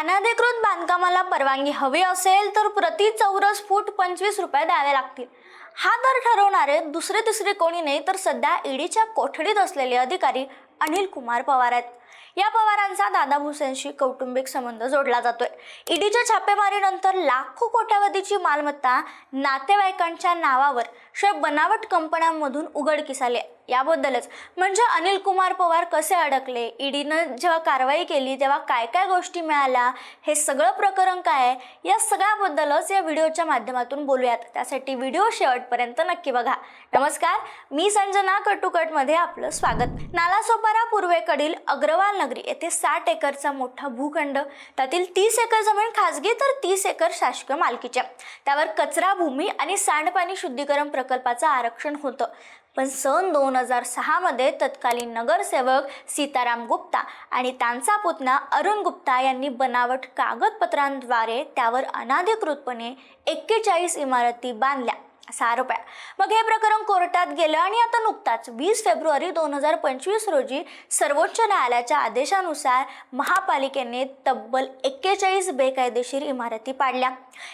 अनधिकृत बांधकामाला परवानगी हवी असेल तर प्रति चौरस फूट पंचवीस रुपये द्यावे लागतील. हा दर ठरवणारे दुसरे तिसरे कोणी नाही तर सध्या ईडीच्या कोठडीत असलेले अधिकारी अनिल कुमार पवार आहेत. या पवारांचा दादा भुसेंशी कौटुंबिक संबंध जोडला जातोय. ईडीच्या छापेमारीनंतर लाखो कोट्यावधीची मालमत्ता नातेवाईकांच्या नावावर शिवाय बनावट कंपन्यांमधून उघडकीस आली आहे. याबद्दलच. म्हणजे अनिल कुमार पवार कसे अडकले? ईडीनं जेव्हा कारवाई केली तेव्हा काय काय गोष्टी मिळाल्या? हे सगळं प्रकरण काय आहे? या सगळ्याबद्दलच या व्हिडिओच्या माध्यमातून बोलूयात. त्यासाठी व्हिडिओ शेवटपर्यंत नक्की बघा. नमस्कार मी संजना कटुकटमध्ये आपलं स्वागत. नालासोपारा पूर्वेकडील अग्रवाल नगरी येथे साठ एकरचा मोठा भूखंड त्यातील तीस एकर जमीन खाजगी तर तीस एकर शासकीय मालकीच्या. त्यावर कचरा भूमी आणि सांडपाणी शुद्धीकरण प्रकल्पाचं आरक्षण होतं. पण सन दोन हजार सहामध्ये तत्कालीन नगरसेवक सीताराम गुप्ता आणि त्यांचा पुतणा अरुण गुप्ता यांनी बनावट कागदपत्रांद्वारे त्यावर अनाधिकृतपणे एक्केचाळीस इमारती बांधल्या. असा आरोप आहे मग हे प्रकरण कोर्टात गेलं आणि आता नुकताच वीस फेब्रुवारी दोन हजार पंचवीस रोजी सर्वोच्च न्यायालयाच्या आदेशानुसार महापालिकेने तब्बल एक्केचाळीस बेकायदेशीर इमारती पाडल्या.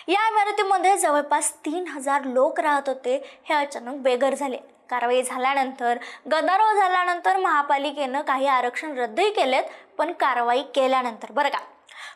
या इमारतीमध्ये जवळपास तीन हजार लोक राहत होते हे अचानक बेघर झाले. कारवाई झाल्यानंतर गदारोळ झाल्यानंतर महापालिकेनं काही आरक्षण रद्दही केलेत पण कारवाई केल्यानंतर. बरं का?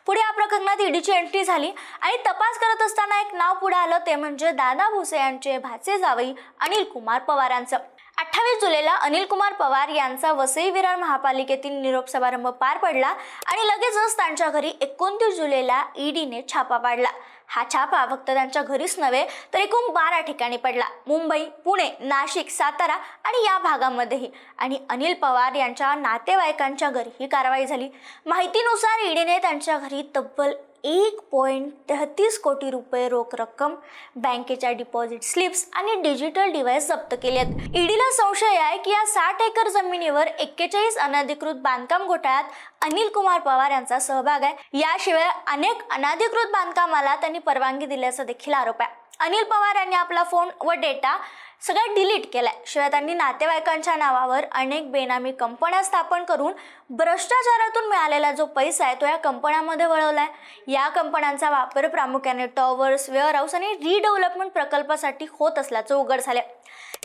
पुढे या प्रकरणात ईडीची एंट्री झाली आणि तपास करत असताना एक नाव पुढे आलं ते म्हणजे दादा भुसे यांचे भाचे जावई अनिल कुमार पवारांचं. अठ्ठावीस जुलैला अनिल कुमार पवार यांचा वसई विरार महापालिकेतील निरोप समारंभ पार पडला आणि लगेचच त्यांच्या घरी एकोणतीस जुलैला ईडीने छापा पाडला. हा छापा फक्त त्यांच्या घरीच नव्हे तर एकूण बारा ठिकाणी पडला. मुंबई पुणे नाशिक सातारा आणि या भागामध्येही. आणि अनिल पवार यांच्या नातेवाईकांच्या घरी ही कारवाई झाली. माहितीनुसार ईडीने त्यांच्या घरी तब्बल एक पॉईंट तेहतीस कोटी रुपये रोख रक्कम बँकेच्या डिपॉझिट स्लिप्स आणि डिजिटल डिव्हाइस जप्त केले आहेत. ईडीला संशय आहे की या साठ एकर जमिनीवर एक्केचाळीस अनधिकृत बांधकाम घोटाळ्यात अनिल कुमार पवार यांचा सहभाग आहे. याशिवाय अनेक अनधिकृत बांधकामाला त्यांनी परवानगी दिल्याचा देखील आरोप आहे. अनिल पवार यांनी आपला फोन व डेटा सगळ्या डिलीट केल्या. शिवाय त्यांनी नातेवाईकांच्या नावावर अनेक बेनामी कंपन्या स्थापन करून भ्रष्टाचारातून मिळालेला जो पैसा आहे तो या कंपन्यांमध्ये आहे या कंपन्यांचा वापर प्रामुख्याने टॉवर्स वेअरहाऊस आणि रिडेव्हलपमेंट प्रकल्पासाठी होत असल्याचं उघड झालं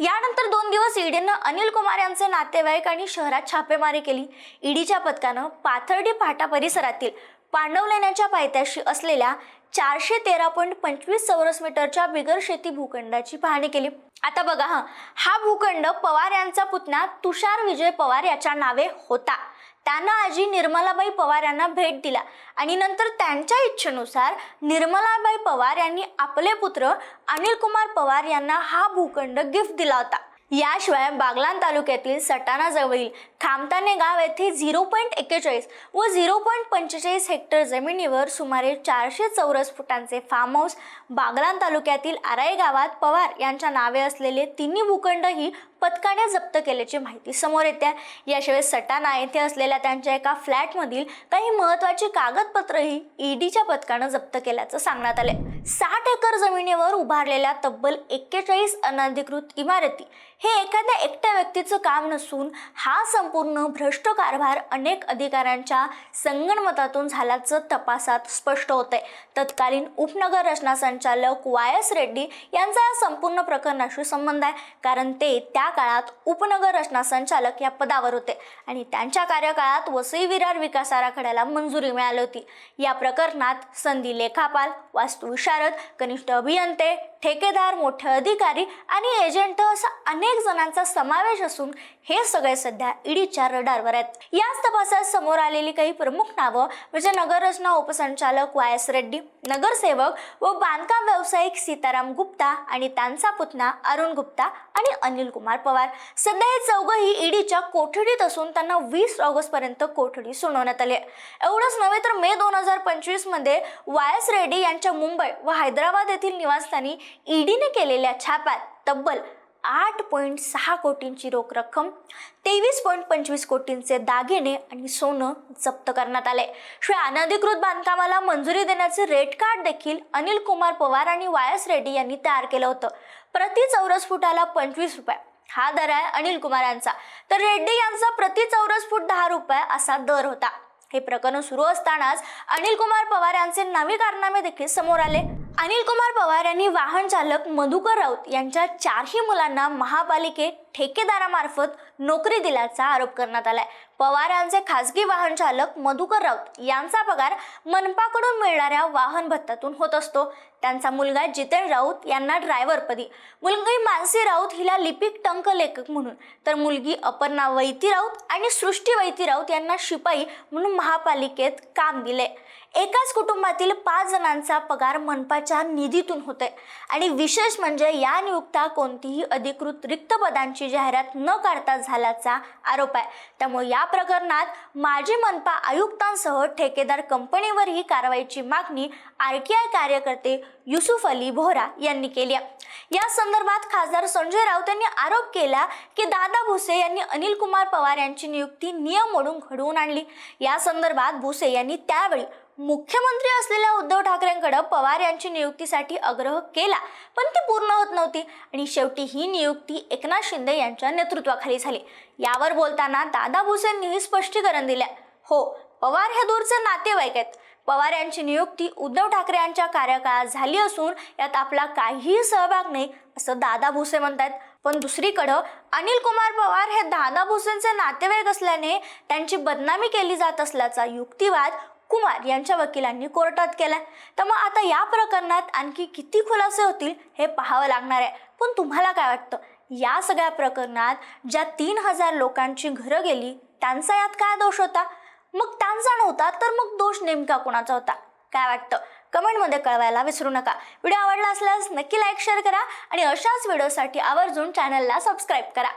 यानंतर दोन दिवस ईडीनं अनिल कुमार यांचे नातेवाईक आणि शहरात छापेमारी केली. ईडीच्या पथकानं पाथर्डी फाटा परिसरातील पांडवलेण्याच्या पायथ्याशी असलेल्या चारशे तेरा पॉईंट पंचवीस चौरस मीटरच्या बिगर शेती भूखंडाची पाहणी केली. आता बघा हा. हा भूखंड पवार यांचा पुतणा तुषार विजय पवार याच्या नावे होता. त्यांना आजी निर्मलाबाई पवार यांना भेट दिला आणि नंतर त्यांच्या इच्छेनुसार निर्मलाबाई पवार यांनी आपले पुत्र अनिल कुमार पवार यांना हा भूखंड गिफ्ट दिला होता. याशिवाय बागलान तालुक्यातील सटाणा जवळील खामताने गाव येथे झिरो पॉईंट एक्केचाळीस व झिरो पॉईंट पंचेचाळीस हेक्टर जमिनीवर सुमारे चारशे चौरस फुटांचे फार्म हाऊस बागलान तालुक्यातील आराई गावात पवार यांच्या नावे असलेले तिन्ही भूखंडही पथकाने जप्त केल्याची माहिती समोर येते. याशिवाय सटाणा येथे असलेल्या त्यांच्या एका फ्लॅटमधील काही महत्त्वाची कागदपत्रही ईडीच्या पथकानं जप्त केल्याचं सांगण्यात आले साठ एकर जमिनीवर उभारलेल्या तब्बल एक्केचाळीस अनधिकृत इमारती हे एखाद्या एकट्या व्यक्तीचं काम नसून हा संपूर्ण भ्रष्ट कारभार अनेक अधिकाऱ्यांच्या संगणमतातून झाल्याचं तपासात स्पष्ट होतंय. तत्कालीन उपनगर रचना संचालक वाय एस रेड्डी यांचा या संपूर्ण प्रकरणाशी संबंध आहे. कारण ते त्या काळात उपनगर रचना संचालक या पदावर होते. आणि त्यांच्या कार्यकाळात वसई विरार विकास आराखड्याला मंजुरी मिळाली होती. या प्रकरणात संधी लेखापाल वास्तुविशारद कनिष्ठ अभियंते ठेकेदार मोठे अधिकारी आणि एजंट असा अनेक जणांचा समावेश असून हे सगळे सध्या ईडीच्या रडारवर आहेत याच तपासात समोर आलेली काही प्रमुख नावं म्हणजे नगररचना उपसंचालक वाय एस रेड्डी नगरसेवक व बांधकाम व्यावसायिक सीताराम गुप्ता आणि त्यांचा पुतणा अरुण गुप्ता आणि अनिल कुमार पवार सध्या हे चौघही ईडीच्या कोठडीत असून त्यांना वीस ऑगस्ट पर्यंत कोठडी सुनावण्यात आली आहे. एवढंच नव्हे तर मे दोन हजार पंचवीसमध्ये वाय एस रेड्डी यांच्या मुंबई व हैदराबाद येथील निवासस्थानी ईडीने केलेल्या छाप्यात तब्बल आठ पॉईंट सहा कोटींची रोख रक्कम तेवीस पॉईंट पंचवीस कोटींचे दागिने आणि सोनं जप्त करण्यात आले. शिवाय अनधिकृत बांधकामाला मंजुरी देण्याचे रेट कार्ड देखील अनिल कुमार पवार आणि वाय एस रेड्डी यांनी तयार केलं होतं. प्रति चौरस फुटाला पंचवीस रुपये. हा दर आहे अनिल कुमार यांचा तर रेड्डी यांचा प्रति चौरस फूट दहा रुपये असा दर होता. हे प्रकरण सुरू असतानाच अनिल कुमार पवार यांचे नवे कारनामे देखील समोर आले. अनिल कुमार पवार यांनी वाहन चालक मधुकर राऊत यांच्या चारही मुलांना महापालिकेत ठेकेदारामार्फत नोकरी दिल्याचा आरोप करण्यात आलाय. पवार यांचे खासगी वाहन चालक मधुकर राऊत यांचा पगार मनपाकडून मिळणाऱ्या वाहन भत्त्यातून होत असतो. त्यांचा मुलगा जितेन राऊत यांना ड्रायव्हरपदी मुलगी मानसी राऊत हिला लिपिक टंक लेखक म्हणून तर मुलगी अपर्णा वैती राऊत आणि सृष्टी वैती राऊत यांना शिपाई म्हणून महापालिकेत काम दिले एकाच कुटुंबातील पाच जणांचा पगार मनपाच्या निधीतून होतोय. आणि विशेष म्हणजे या नियुक्त्या कोणतीही अधिकृत रिक्त पदांची जाहिरात न काढता झाल्याचा आरोप आहे. त्यामुळे या प्रकरणात माजी मनपा आयुक्तांसह ठेकेदार कंपनीवर ही कारवाईची मागणी आर के आय कार्यकर्ते युसुफ अली बोहरा यांनी केली आहे. या संदर्भात खासदार संजय राऊत यांनी आरोप केला की दादा भुसे यांनी अनिल कुमार पवार यांची नियुक्ती नियम मोडून घडवून आणली. या संदर्भात भुसे यांनी त्यावेळी मुख्यमंत्री असलेल्या उद्धव ठाकरेंकडे पवार यांची नियुक्तीसाठी आग्रह केला पण ती पूर्ण होत नव्हती. आणि शेवटी ही नियुक्ती एकनाथ शिंदे यांच्या नेतृत्वाखाली झाली. यावर बोलताना दादा भुसेंनीही स्पष्टीकरण दिले हो पवार हे दूरचे नातेवाईक आहेत. पवार यांची नियुक्ती उद्धव ठाकरे यांच्या कार्यकाळात झाली असून यात आपला काहीही सहभाग नाही असं दादा भुसे म्हणतात पण दुसरीकडं अनिल कुमार पवार हे दादा भुसेंचे नातेवाईक असल्याने त्यांची बदनामी केली जात असल्याचा युक्तिवाद कुमार यांच्या वकिलांनी कोर्टात केला मग आता या प्रकरणात आणखी किती खुलासे होतील हे पाहावं लागणार आहे. पण तुम्हाला काय वाटतं? या सगळ्या प्रकरणात ज्या तीन हजार लोकांची घरं गेली त्यांचा यात काय दोष होता? मग त्यांचा नव्हता तर मग दोष नेमका कोणाचा होता? काय वाटतं? कमेंटमध्ये कळवायला विसरू नका. व्हिडिओ आवडला असल्यास नक्की लाईक शेअर करा आणि अशाच व्हिडिओसाठी आवर्जून चॅनलला सबस्क्राईब करा.